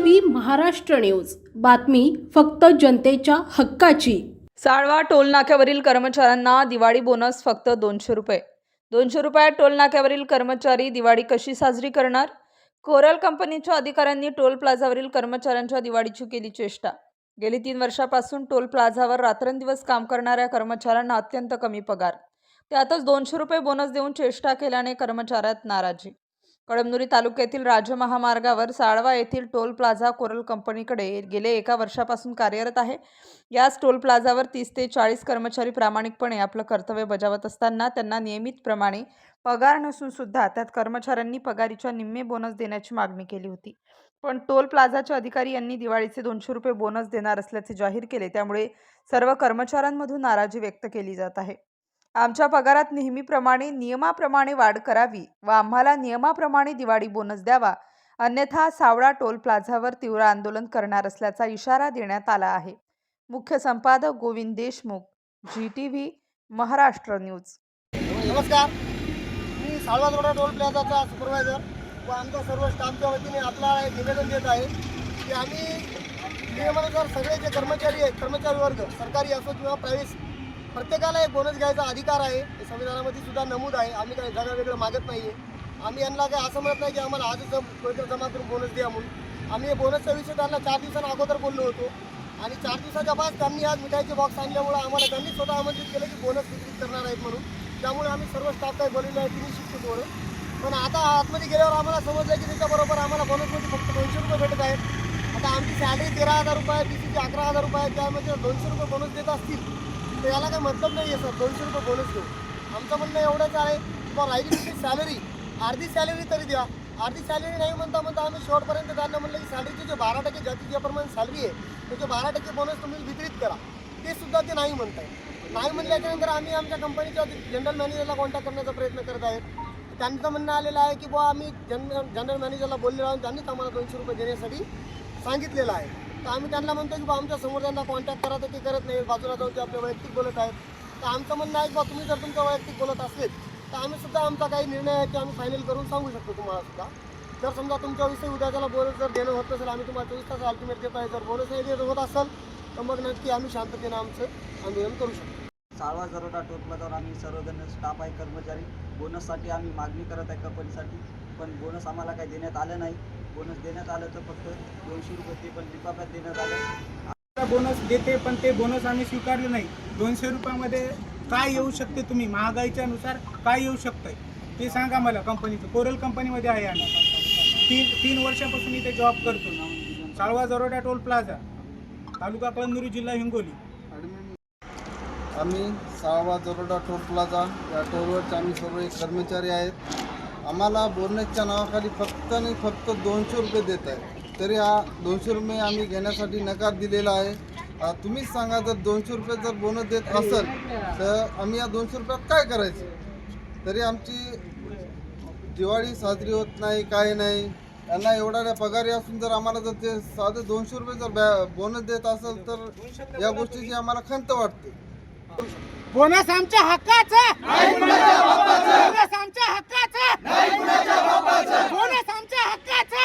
V Maharashtra news. बातमी फक्त जनतेच्या हक्काची. साळवा टोल नाक्यावरील कर्मचाऱ्यांना दिवाळी बोनस फक्त दोनशे रुपये. दोनशे रुपयात टोल नाक्यावरील कर्मचारी दिवाळी कशी साजरी करणार? कोरल कंपनीच्या अधिकाऱ्यांनी टोल प्लाझावरील कर्मचाऱ्यांच्या दिवाळीची केली चेष्टा. गेली तीन वर्षापासून टोल प्लाझावर रात्रंदिवस काम करणाऱ्या कर्मचाऱ्यांना अत्यंत कमी पगार. त्यातच दोनशे रुपये बोनस देऊन चेष्टा केल्याने कर्मचाऱ्यात नाराजी. कळमनुरी तालुक्यातील राज्य महामार्गावर साळवा येथील टोल प्लाझा कोरल कंपनीकडे गेले एका वर्षापासून कार्यरत आहे. याच टोल प्लाझावर तीस ते चाळीस कर्मचारी प्रामाणिकपणे आपलं कर्तव्य बजावत असताना त्यांना नियमितप्रमाणे पगार नसून सुद्धा त्यात कर्मचाऱ्यांनी पगारीच्या निम्मे बोनस देण्याची मागणी केली होती. पण टोल प्लाझाच्या अधिकारी यांनी दिवाळीचे दोनशे रुपये बोनस देणार असल्याचे जाहीर केले त्यामुळे सर्व कर्मचाऱ्यांमधून नाराजी व्यक्त केली जात आहे. आमच्या पगारात नेहमीप्रमाणे नियमाप्रमाणे वाढ करावी व आम्हाला नियमाप्रमाणे दिवाळी बोनस द्यावा अन्यथा सावळा टोल प्लाझावर तीव्र आंदोलन करणार असल्याचा इशारा देण्यात आला आहे. मुख्य संपादक Govind Deshmukh ji T V Maharashtra news. नमस्कार. मी सावळा रोडा टोल प्लाझाचा सुपरवायझर व आमच्या सर्व स्टाफच्या वतीने आपला एक निवेदन देत आहे की आम्ही नियमानुसार सगळे जे कर्मचारी आहेत कर्मचारी वर्ग सरकारी असो किंवा प्रायव्हेट प्रत्येकाला एक बोनस घ्यायचा अधिकार आहे. हे संविधानामध्ये सुद्धा नमूद आहे. आम्ही काही जागा वेगळं मागत नाही आहे आम्ही यांना काही असं म्हणत नाही की आम्हाला आजच पैसे जमा करून बोनस द्या म्हणून. आम्ही हे बोनसचा विषय त्यांना चार दिवसांना अगोदर बोललो होतो. आणि चार दिवसाच्या बाद त्यांनी आज मिठाईचे बॉक्स आणल्यामुळं आम्हाला त्यांनी स्वतः आमंत्रित केलं की बोनस वितरित करणार आहेत म्हणून. त्यामुळे आम्ही सर्व स्टाफ काही बोललेलं आहे तिन्ही शिक्षित म्हणून पण आता आतमध्ये गेल्यावर आम्हाला समजलं की त्याच्याबरोबर आम्हाला बोनसमध्ये फक्त दोनशे रुपये भेटत आहेत. आता आमची सॅलरी तेरा हजार रुपये आहे सी अकरा हजार रुपये आहे. त्यामध्ये दोनशे रुपये बोनस देत असतील. तर याला काही मतलब नाही आहे सर. दोनशे रुपये बोनस देऊ. आमचं म्हणणं एवढंच आहे किंवा राहिली तुमची सॅलरी अर्धी सॅलरी तरी द्या. अर्धी सॅलरी नाही म्हणता म्हणता आम्ही शेवटपर्यंत त्यांना म्हणलं की सॅलरीचे जे बारा टक्के जाती ज्याप्रमाणे सॅलरी आहे. त्याचे बारा टक्के बोनस तुम्ही वितरित करा. ते सुद्धा ते नाही म्हणताय नाही म्हणल्याच्यानंतर आम्ही आमच्या कंपनीच्या जनरल मॅनेजरला कॉन्टॅक्ट करण्याचा प्रयत्न करत आहेत. त्यांचं म्हणणं आलेलं आहे की बुवा आम्ही जनरल जनरल मॅनेजरला बोललेलो आहोत. त्यांनीच आम्हाला दोनशे रुपये देण्यासाठी सांगितलेलं आहे. तर आम्ही त्यांना म्हणतो की बा आमच्यासमोर त्यांना कॉन्टॅक्ट करा तर ते करत नाही बाजूला जाऊन ते आपले वैयक्तिक बोलत आहेत. तर आमचं म्हणणं आहे की बा तुम्ही जर तुमचं वैयक्तिक बोलत असेल तर आम्ही सुद्धा आमचा काही निर्णय आहे की आम्ही फायनल करून सांगू शकतो तुम्हाला सुद्धा. जर समजा तुमच्या उद्याच्याला उद्या त्याला बोनस जर देणं होत असेल आम्ही तुम्हाला चोवीस तास अल्टिमेट देत आहे. जर बोनस नाही देत होत असेल तर मग नक्की आम्ही शांततेनं आमचं आंदोलन करू शकतो. साळवा जरोडा टोल तर आम्ही सर्वजण स्टाफ आहे कर्मचारी. बोनससाठी आम्ही मागणी करत आहे कंपनीसाठी. पण बोनस आम्हाला काही देण्यात आलं नाही. बोनस देण्यात आलं तर फक्त दोनशे रुपये ते पण लिफाफ्यात देण्यात आलं. बोनस देते पण ते बोनस आम्ही स्वीकारले नाही. दोनशे रुपयामध्ये काय येऊ शकते तुम्ही? महागाईच्या नुसार काय येऊ शकतंय? ते सांगा मला कंपनीचं कोरल कंपनीमध्ये आहे आम्ही. तीन तीन वर्षापासून इथे जॉब करतो साळवा जरोडा टोल प्लाझा तालुका कळमनुरी जिल्हा हिंगोली. आम्ही साळवा जरोडा टोल प्लाझा या टोलवरचे आम्ही सर्व एक कर्मचारी आहेत. आम्हाला बोनसच्या नावाखाली फक्त आणि फक्त दोनशे रुपये देत आहे. तरी हा दोनशे रुपये आम्ही घेण्यासाठी नकार दिलेला आहे. तुम्हीच सांगा जर दोनशे रुपये जर बोनस देत असेल तर आम्ही या दोनशे रुपयात काय करायचं? तरी आमची दिवाळी साजरी होत नाही काय नाही. त्यांना एवढ्या पगारी असून जर आम्हाला जर ते साधे दोनशे रुपये जर बॅ बोनस देत असेल तर या गोष्टीची आम्हाला खंत वाटते. बोनस आमच्या हक्काचा बोनस आमच्या हक्काचा बोनस आमच्या हक्काचा